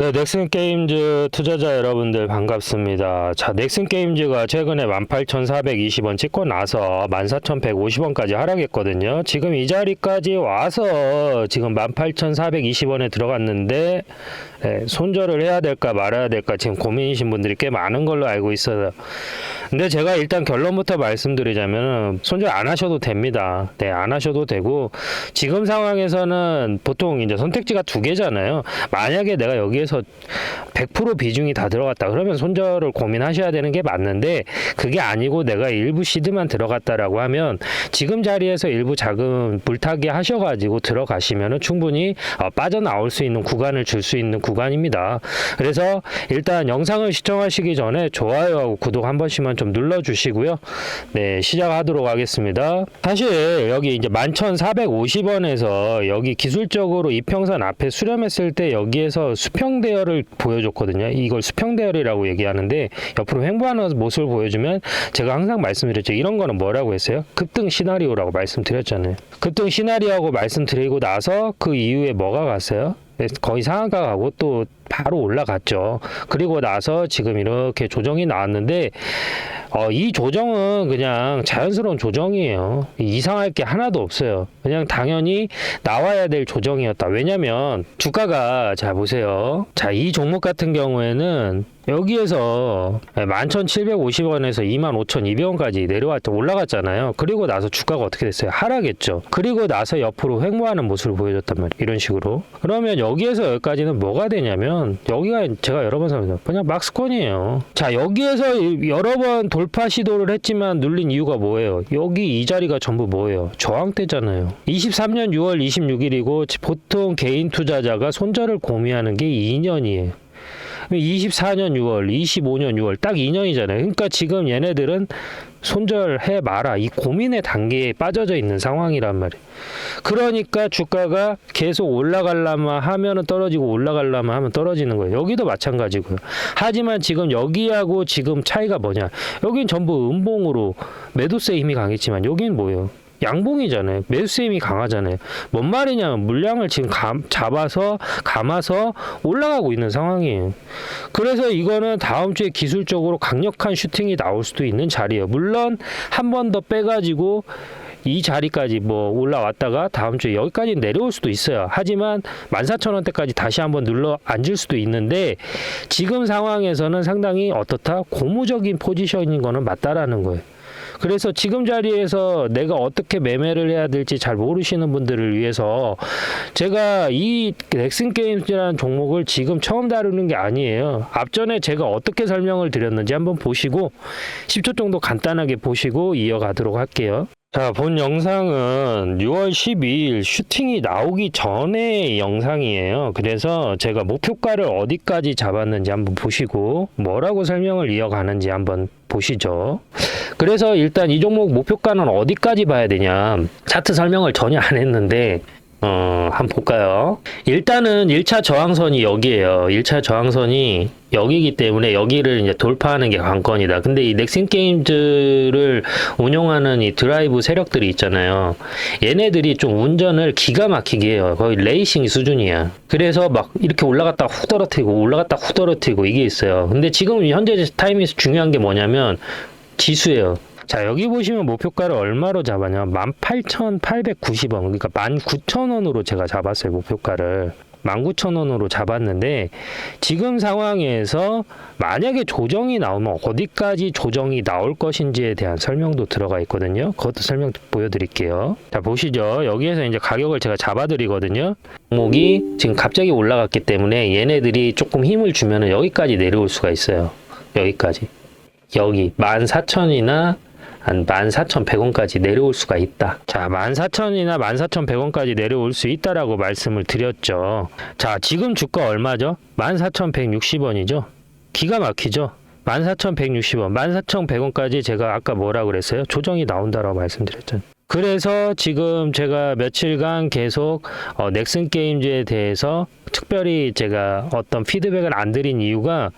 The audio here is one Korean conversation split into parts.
네, 넥슨 게임즈 투자자 여러분들 반갑습니다. 자, 넥슨 게임즈가 최근에 18,420원 찍고 나서 14,150원까지 하락했거든요. 지금 이 자리까지 와서 지금 18,420원에 들어갔는데 예, 손절을 해야 될까 말아야 될까 지금 고민이신 분들이 꽤 많은 걸로 알고 있어요. 근데 제가 일단 결론부터 말씀드리자면 손절 안 하셔도 됩니다. 네, 안 하셔도 되고 지금 상황에서는 보통 이제 선택지가 두 개잖아요. 만약에 내가 여기에서 100% 비중이 다 들어갔다 그러면 손절을 고민하셔야 되는 게 맞는데 그게 아니고 내가 일부 시드만 들어갔다라고 하면 지금 자리에서 일부 자금 물타기 하셔가지고 들어가시면은 충분히 어, 빠져나올 수 있는 구간을 줄 수 있는 구간입니다. 그래서 일단 영상을 시청하시기 전에 좋아요하고 구독 한 번씩만 좀 눌러주시고요. 네, 시작하도록 하겠습니다. 사실 여기 이제 11,450원에서 여기 기술적으로 이평선 앞에 수렴했을 때 여기에서 수평 대열을 보여줬거든요. 이걸 수평 대열이라고 얘기하는데 옆으로 횡보하는 모습을 보여주면 제가 항상 말씀드렸죠. 이런 거는 뭐라고 했어요? 급등 시나리오라고 말씀드렸잖아요. 급등 시나리오하고 말씀드리고 나서 그 이후에 뭐가 갔어요? 네, 거의 상한가 가고 또 바로 올라갔죠. 그리고 나서 지금 이렇게 조정이 나왔는데 어, 이 조정은 그냥 자연스러운 조정이에요. 이상할 게 하나도 없어요. 그냥 당연히 나와야 될 조정이었다. 왜냐면 주가가 자 보세요. 자, 이 종목 같은 경우에는 여기에서 11,750원에서 25,200원까지 내려왔죠. 올라갔잖아요. 그리고 나서 주가가 어떻게 됐어요? 하락했죠. 그리고 나서 옆으로 횡보하는 모습을 보여줬단 말이에요. 이런 식으로. 그러면 여기에서 여기까지는 뭐가 되냐면 여기가 제가 여러 번 설명드렸죠. 그냥 막스권이에요. 자, 여기에서 여러 번 돌파 시도를 했지만 눌린 이유가 뭐예요? 여기 이 자리가 전부 뭐예요? 저항대잖아요. 23년 6월 26일이고 보통 개인 투자자가 손절을 고민하는 게 2년이에요. 24년 6월, 25년 6월 딱 2년이잖아요. 그러니까 지금 얘네들은 손절해 마라 이 고민의 단계에 빠져져 있는 상황이란 말이에요. 그러니까 주가가 계속 올라가려면 하면은 떨어지고 올라가려면 하면 떨어지는 거예요. 여기도 마찬가지고요. 하지만 지금 여기하고 지금 차이가 뭐냐? 여긴 전부 음봉으로 매도세 힘이 강했지만 여긴 뭐예요? 양봉이잖아요. 매수세 힘이 강하잖아요. 뭔 말이냐면 물량을 지금 감, 잡아서 감아서 올라가고 있는 상황이에요. 그래서 이거는 다음 주에 기술적으로 강력한 슈팅이 나올 수도 있는 자리예요. 물론 한 번 더 빼가지고 이 자리까지 뭐 올라왔다가 다음 주에 여기까지 내려올 수도 있어요. 하지만 14,000원대까지 다시 한번 눌러 앉을 수도 있는데 지금 상황에서는 상당히 어떻다? 고무적인 포지션인 거는 맞다라는 거예요. 그래서 지금 자리에서 내가 어떻게 매매를 해야 될지 잘 모르시는 분들을 위해서 제가 이 넥슨 게임즈라는 종목을 지금 처음 다루는 게 아니에요. 앞전에 제가 어떻게 설명을 드렸는지 한번 보시고 10초 정도 간단하게 보시고 이어가도록 할게요. 자, 본 영상은 6월 12일 슈팅이 나오기 전의 영상이에요. 그래서 제가 목표가를 어디까지 잡았는지 한번 보시고 뭐라고 설명을 이어가는지 한번 보시죠. 그래서 일단 이 종목 목표가는 어디까지 봐야 되냐. 차트 설명을 전혀 안 했는데 어, 한번 볼까요? 일단은 1차 저항선이 여기에요. 1차 저항선이 여기기 때문에 여기를 이제 돌파하는 게 관건이다. 근데 이 넥슨 게임즈를 운영하는 이 드라이브 세력들이 있잖아요. 얘네들이 좀 운전을 기가 막히게 해요. 거의 레이싱 수준이야. 그래서 막 이렇게 올라갔다 후 떨어뜨리고 올라갔다 후 떨어뜨리고 이게 있어요. 근데 지금 현재 타이밍에서 중요한 게 뭐냐면 지수예요. 자, 여기 보시면 목표가를 얼마로 잡았냐? 18,890원. 그러니까 19,000원으로 제가 잡았어요, 목표가를. 19,000원으로 잡았는데 지금 상황에서 만약에 조정이 나오면 어디까지 조정이 나올 것인지에 대한 설명도 들어가 있거든요. 그것도 설명 보여드릴게요. 자 보시죠. 여기에서 이제 가격을 제가 잡아드리거든요. 종목이 지금 갑자기 올라갔기 때문에 얘네들이 조금 힘을 주면 여기까지 내려올 수가 있어요. 여기까지. 여기 14,000이나 한 14,100원까지 내려올 수가 있다. 자, 14,000이나 14,100원까지 내려올 수 있다라고 말씀을 드렸죠. 자, 지금 주가 얼마죠? 14,160원이죠. 기가 막히죠. 14,160원, 14,100원까지 제가 아까 뭐라 그랬어요? 조정이 나온다라고 말씀드렸잖아요. 그래서 지금 제가 며칠간 계속 어, 넥슨 게임즈에 대해서 특별히 제가 어떤 피드백을 안 드린 이유가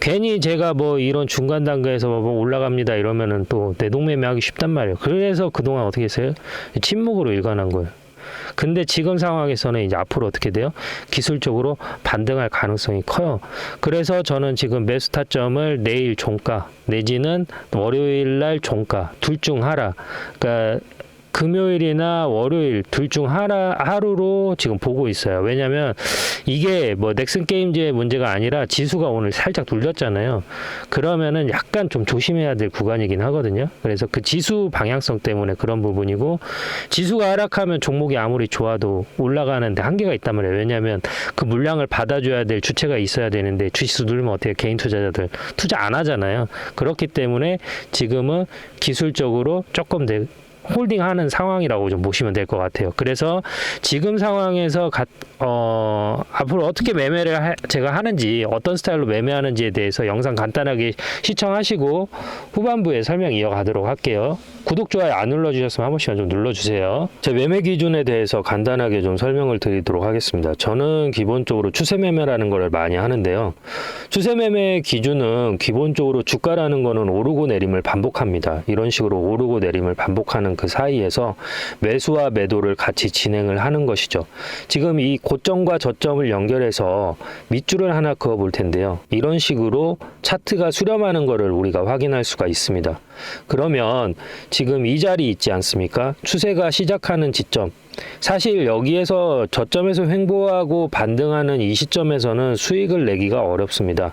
괜히 제가 뭐 이런 중간 단계에서 뭐 올라갑니다 이러면은 또 내동매매하기 쉽단 말이에요. 그래서 그동안 어떻게 했어요? 침묵으로 일관한 거예요. 근데 지금 상황에서는 이제 앞으로 어떻게 돼요? 기술적으로 반등할 가능성이 커요. 그래서 저는 지금 매수 타점을 내일 종가 내지는 월요일 날 종가 둘 중 하라. 그러니까 금요일이나 월요일 둘 중 하나 하루로 지금 보고 있어요. 왜냐면 이게 뭐 넥슨 게임즈의 문제가 아니라 지수가 오늘 살짝 눌렸잖아요. 그러면은 약간 좀 조심해야 될 구간이긴 하거든요. 그래서 그 지수 방향성 때문에 그런 부분이고 지수가 하락하면 종목이 아무리 좋아도 올라가는데 한계가 있단 말이에요. 왜냐하면 그 물량을 받아줘야 될 주체가 있어야 되는데 주식수 누르면 어떻게 개인 투자자들 투자 안 하잖아요. 그렇기 때문에 지금은 기술적으로 조금 내 홀딩하는 상황이라고 좀 보시면 될 것 같아요. 그래서 지금 상황에서 가, 어, 앞으로 어떻게 매매를 하- 제가 하는지 어떤 스타일로 매매하는지에 대해서 영상 간단하게 시청하시고 후반부에 설명 이어가도록 할게요. 구독 좋아요 안 눌러주셨으면 한 번씩만 좀 눌러주세요. 제 매매 기준에 대해서 간단하게 좀 설명을 드리도록 하겠습니다. 저는 기본적으로 추세 매매라는 걸 많이 하는데요. 추세 매매 기준은 기본적으로 주가라는 거는 오르고 내림을 반복합니다. 이런 식으로 오르고 내림을 반복하는 그 사이에서 매수와 매도를 같이 진행을 하는 것이죠. 지금 이 고점과 저점을 연결해서 밑줄을 하나 그어 볼 텐데요. 이런 식으로 차트가 수렴하는 것을 우리가 확인할 수가 있습니다. 그러면 지금 이 자리 있지 않습니까? 추세가 시작하는 지점. 사실 여기에서 저점에서 횡보하고 반등하는 이 시점에서는 수익을 내기가 어렵습니다.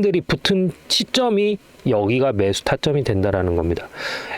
들이 붙은 시점이 여기가 매수 타점이 된다라는 겁니다.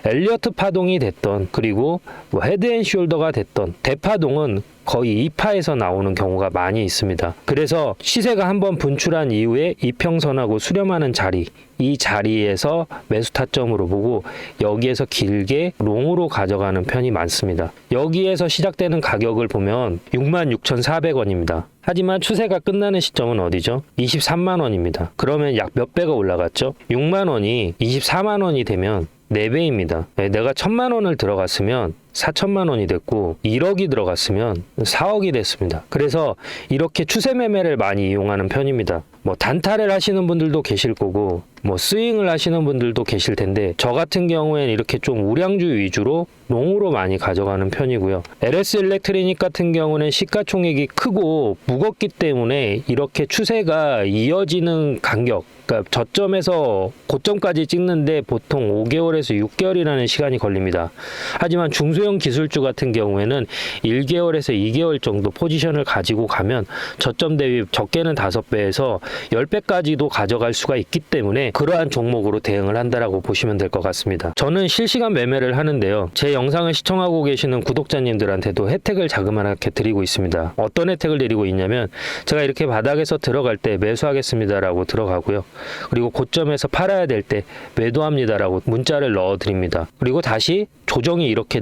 엘리어트 파동이 됐던 그리고 뭐 헤드앤숄더가 됐던 대파동은 거의 2파에서 나오는 경우가 많이 있습니다. 그래서 시세가 한번 분출한 이후에 이평선하고 수렴하는 자리 이 자리에서 매수 타점으로 보고 여기에서 길게 롱으로 가져가는 편이 많습니다. 여기에서 시작되는 가격을 보면 66,400원입니다. 하지만 추세가 끝나는 시점은 어디죠? 23만 원입니다. 그러면 약 몇 배가 올라갔죠? 6만 원이 24만 원이 되면 4배입니다. 내가 1000만 원을 들어갔으면 4천만 원이 됐고 1억이 들어갔으면 4억이 됐습니다. 그래서 이렇게 추세 매매를 많이 이용하는 편입니다. 뭐 단타를 하시는 분들도 계실 거고 뭐 스윙을 하시는 분들도 계실 텐데 저 같은 경우에는 이렇게 좀 우량주 위주로 롱으로 많이 가져가는 편이고요. LS 일렉트리닉 같은 경우는 시가총액이 크고 무겁기 때문에 이렇게 추세가 이어지는 간격 그러니까 저점에서 고점까지 찍는데 보통 5개월에서 6개월이라는 시간이 걸립니다. 하지만 중소 형 기술주 같은 경우에는 1개월에서 2개월 정도 포지션을 가지고 가면 저점 대비 적게는 5배에서 10배까지도 가져갈 수가 있기 때문에 그러한 종목으로 대응을 한다라고 보시면 될 것 같습니다. 저는 실시간 매매를 하는데요. 제 영상을 시청하고 계시는 구독자님들한테도 혜택을 자그마하게 드리고 있습니다. 어떤 혜택을 드리고 있냐면 제가 이렇게 바닥에서 들어갈 때 매수하겠습니다라고 들어가고요. 그리고 고점에서 팔아야 될 때 매도합니다라고 문자를 넣어 드립니다. 그리고 다시 조정이 이렇게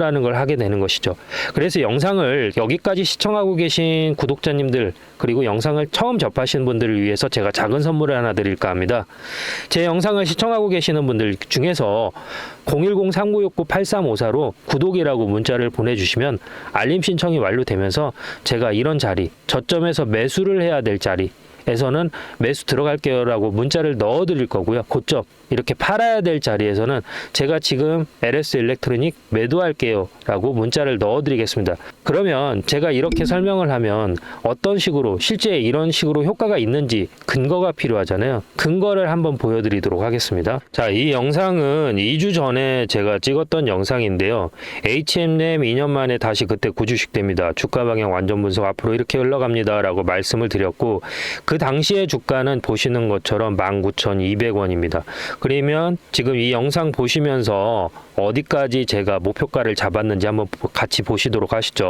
를 매수라는 걸 하게 되는 것이죠. 그래서 영상을 여기까지 시청하고 계신 구독자님들 그리고 영상을 처음 접하신 분들을 위해서 제가 작은 선물을 하나 드릴까 합니다. 제 영상을 시청하고 계시는 분들 중에서 010-3969-8354로 구독이라고 문자를 보내주시면 알림 신청이 완료되면서 제가 이런 자리, 저점에서 매수를 해야 될 자리, 에서는 매수 들어갈게요라고 문자를 넣어 드릴 거고요. 고점 이렇게 팔아야 될 자리에서는 제가 지금 LS 일렉트로닉 매도할게요라고 문자를 넣어 드리겠습니다. 그러면 제가 이렇게 설명을 하면 어떤 식으로 실제 이런 식으로 효과가 있는지 근거가 필요하잖아요. 근거를 한번 보여 드리도록 하겠습니다. 자, 이 영상은 2주 전에 제가 찍었던 영상인데요. HM램 2년 만에 다시 그때 구주식됩니다. 주가 방향 완전 분석 앞으로 이렇게 흘러갑니다 라고 말씀을 드렸고 그 당시의 주가는 보시는 것처럼 19,200원입니다. 그러면 지금 이 영상 보시면서 어디까지 제가 목표가를 잡았는지 한번 보- 같이 보시도록 하시죠.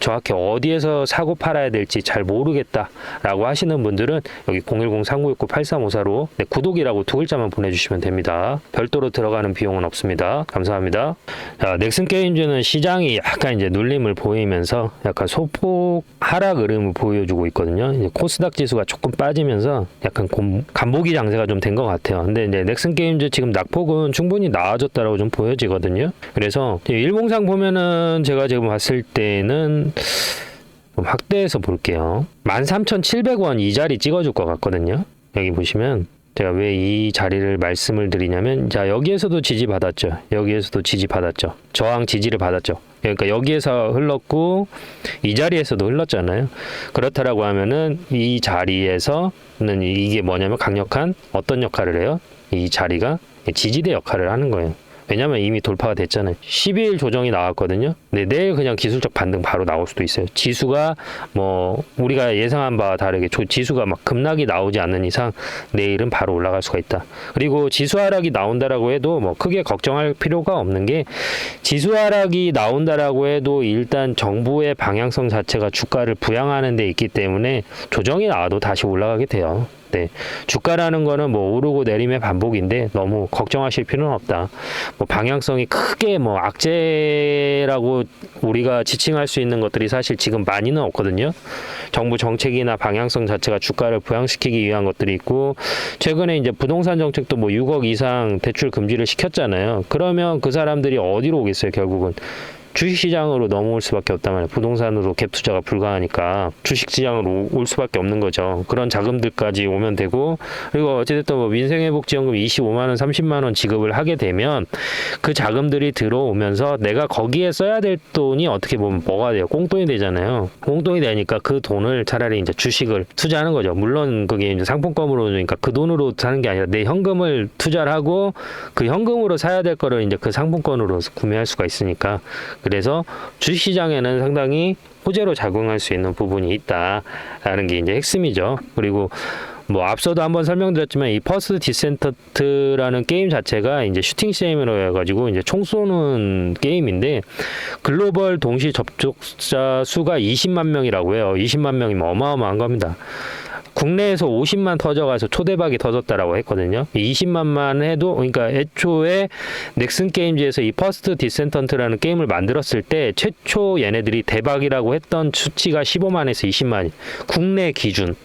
정확히 어디에서 사고 팔아야 될지 잘 모르겠다라고 하시는 분들은 여기 010-3969-8354로 네, 구독이라고 두 글자만 보내주시면 됩니다. 별도로 들어가는 비용은 없습니다. 감사합니다. 자, 넥슨 게임즈는 시장이 약간 이제 눌림을 보이면서 약간 소폭 하락 흐름을 보여주고 있거든요. 코스닥 지수가 조금 빠지면서 약간 곰- 간보기 장세가 좀 된 것 같아요. 근데 이제 넥슨 게임즈 지금 낙폭은 충분히 나아졌다라고 좀 보여지거든요. 그래서 일봉상 보면은 제가 지금 봤을 때는 좀 확대해서 볼게요. 13,700원 이 자리 찍어줄 것 같거든요. 여기 보시면 제가 왜 이 자리를 말씀을 드리냐면 자 여기에서도 지지 받았죠. 여기에서도 지지 받았죠. 저항 지지를 받았죠. 그러니까 여기에서 흘렀고 이 자리에서도 흘렀잖아요. 그렇다라고 하면은 이 자리에서는 이게 뭐냐면 강력한 어떤 역할을 해요? 이 자리가 지지대 역할을 하는 거예요. 왜냐면 이미 돌파가 됐잖아요. 12일 조정이 나왔거든요. 네, 내일 그냥 기술적 반등 바로 나올 수도 있어요. 지수가 뭐 우리가 예상한 바와 다르게 조- 지수가 막 급락이 나오지 않는 이상 내일은 바로 올라갈 수가 있다. 그리고 지수 하락이 나온다라고 해도 뭐 크게 걱정할 필요가 없는 게 지수 하락이 나온다라고 해도 일단 정부의 방향성 자체가 주가를 부양하는 데 있기 때문에 조정이 나와도 다시 올라가게 돼요. 네. 주가라는 거는 뭐 오르고 내림의 반복인데 너무 걱정하실 필요는 없다. 뭐 방향성이 크게 뭐 악재라고 우리가 지칭할 수 있는 것들이 사실 지금 많이는 없거든요. 정부 정책이나 방향성 자체가 주가를 부양시키기 위한 것들이 있고 최근에 이제 부동산 정책도 뭐 6억 이상 대출 금지를 시켰잖아요. 그러면 그 사람들이 어디로 오겠어요, 결국은. 주식시장으로 넘어올 수밖에 없단 말이에요. 부동산으로 갭 투자가 불가하니까 주식시장으로 올 수밖에 없는 거죠. 그런 자금들까지 오면 되고 그리고 어찌됐든 뭐 민생회복지원금 25만 원, 30만 원 지급을 하게 되면 그 자금들이 들어오면서 내가 거기에 써야 될 돈이 어떻게 보면 뭐가 돼요? 꽁돈이 되잖아요. 꽁돈이 되니까 그 돈을 차라리 이제 주식을 투자하는 거죠. 물론 그게 이제 상품권으로 그러니까 그 돈으로 사는 게 아니라 내 현금을 투자를 하고 그 현금으로 사야 될 거를 이제 그 상품권으로 구매할 수가 있으니까 그래서 주식시장에는 상당히 호재로 작용할 수 있는 부분이 있다라는 게 이제 핵심이죠. 그리고 뭐 앞서도 한번 설명드렸지만 이 퍼스트 디센터트라는 게임 자체가 이제 슈팅 게임으로 해가지고 이제 총 쏘는 게임인데 글로벌 동시 접촉자 수가 20만 명이라고 해요. 20만 명이면 어마어마한 겁니다. 국내에서 50만 터져가서 초대박이 터졌다라고 했거든요. 20만만 해도 그러니까 애초에 넥슨 게임즈에서 이 퍼스트 디센턴트라는 게임을 만들었을 때 최초 얘네들이 대박이라고 했던 수치가 15만에서 20만 국내 기준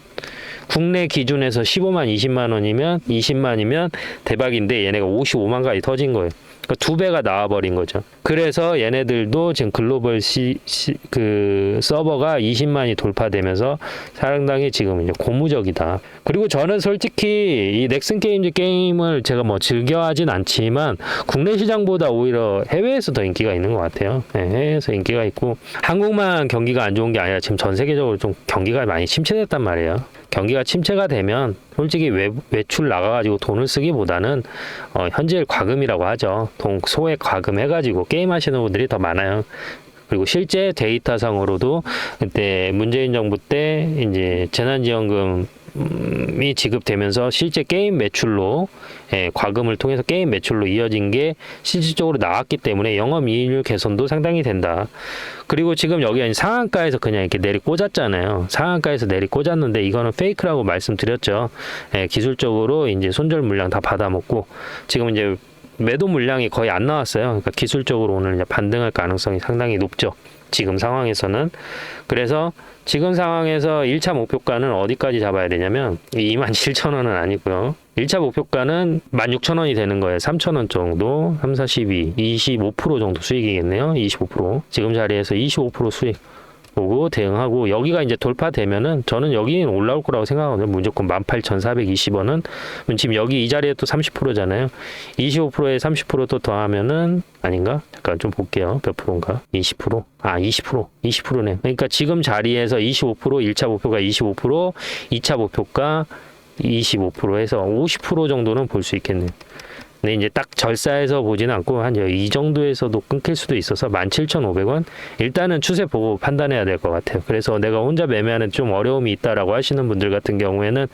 국내 기준에서 15만 20만 원이면 20만이면 대박인데 얘네가 55만까지 터진 거예요. 그러니까 두 배가 나와버린 거죠. 그래서 얘네들도 지금 글로벌 시, 시- 그 서버가 20만이 돌파되면서 상당히 지금 이제 고무적이다. 그리고 저는 솔직히 이 넥슨 게임즈 게임을 제가 뭐 즐겨하진 않지만 국내 시장보다 오히려 해외에서 더 인기가 있는 것 같아요. 네, 해외에서 인기가 있고 한국만 경기가 안 좋은 게 아니라 지금 전 세계적으로 좀 경기가 많이 침체됐단 말이에요. 경기가 침체가 되면 솔직히 외, 외출 나가가지고 돈을 쓰기보다는 어, 현질 과금이라고 하죠. 돈 소액 과금 해가지고 게임 하시는 분들이 더 많아요. 그리고 실제 데이터상으로도 그때 문재인 정부 때 이제 재난지원금 이 지급되면서 실제 게임 매출로 예, 과금을 통해서 게임 매출로 이어진 게 실질적으로 나왔기 때문에 영업이익률 개선도 상당히 된다. 그리고 지금 여기 는 상한가에서 그냥 이렇게 내리 꽂았잖아요. 상한가에서 내리 꽂았는데 이거는 페이크라고 말씀드렸죠. 예, 기술적으로 이제 손절 물량 다 받아먹고 지금 이제 매도 물량이 거의 안 나왔어요. 그러니까 기술적으로 오늘 반등할 가능성이 상당히 높죠. 지금 상황에서는 그래서 지금 상황에서 1차 목표가는 어디까지 잡아야 되냐면 27,000원은 아니고요. 1차 목표가는 16,000원이 되는 거예요. 3,000원 정도, 3, 4, 12, 25% 정도 수익이겠네요. 25%. 지금 자리에서 25% 수익 보고 대응하고 여기가 이제 돌파되면은 저는 여기는 올라올 거라고 생각하거든요. 무조건 18,420원은 지금 여기 이 자리에 또 30%잖아요. 25%에 30%또 더하면은 아닌가? 잠깐 좀 볼게요. 몇 프로인가? 20%? 아, 20%. 20%네. 그러니까 지금 자리에서 25% 1차 목표가 25%, 2차 목표가 25% 해서 50% 정도는 볼 수 있겠네요. 근데 이제 딱 절사해서 보지는 않고 한 이 정도에서도 끊길 수도 있어서 17,500원 일단은 추세 보고 판단해야 될 것 같아요. 그래서 내가 혼자 매매하는 좀 어려움이 있다라고 하시는 분들 같은 경우에는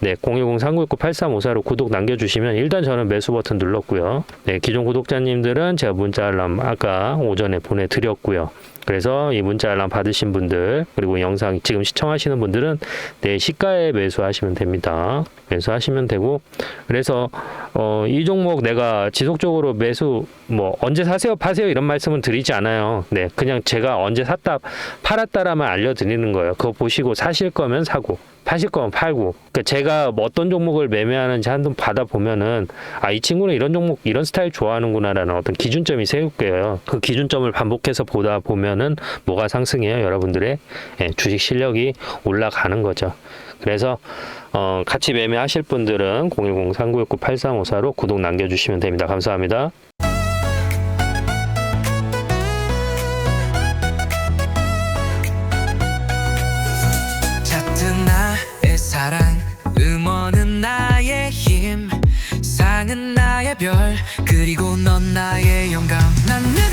네 010-3969-8354로 구독 남겨주시면 일단 저는 매수 버튼 눌렀고요. 네 기존 구독자님들은 제가 문자 알람 아까 오전에 보내드렸고요. 그래서 이 문자 알람 받으신 분들 그리고 영상 지금 시청하시는 분들은 내 시가에 매수하시면 됩니다. 매수하시면 되고 그래서 어, 이 종목 내가 지속적으로 매수 뭐 언제 사세요 파세요 이런 말씀은 드리지 않아요. 네 그냥 제가 언제 샀다 팔았다라만 알려드리는 거예요. 그거 보시고 사실 거면 사고 파실 거면 팔고 그러니까 제가 뭐 어떤 종목을 매매하는지 한번 받아 보면은 아 이 친구는 이런 종목 이런 스타일 좋아하는구나라는 어떤 기준점이 세울게요. 그 기준점을 반복해서 보다 보면은 뭐가 상승해요, 여러분들의 예, 주식 실력이 올라가는 거죠. 그래서 어, 같이 매매하실 분들은 010-3969-8354로 구독 남겨주시면 됩니다. 감사합니다. 별 그리고 넌 나의 영감 남자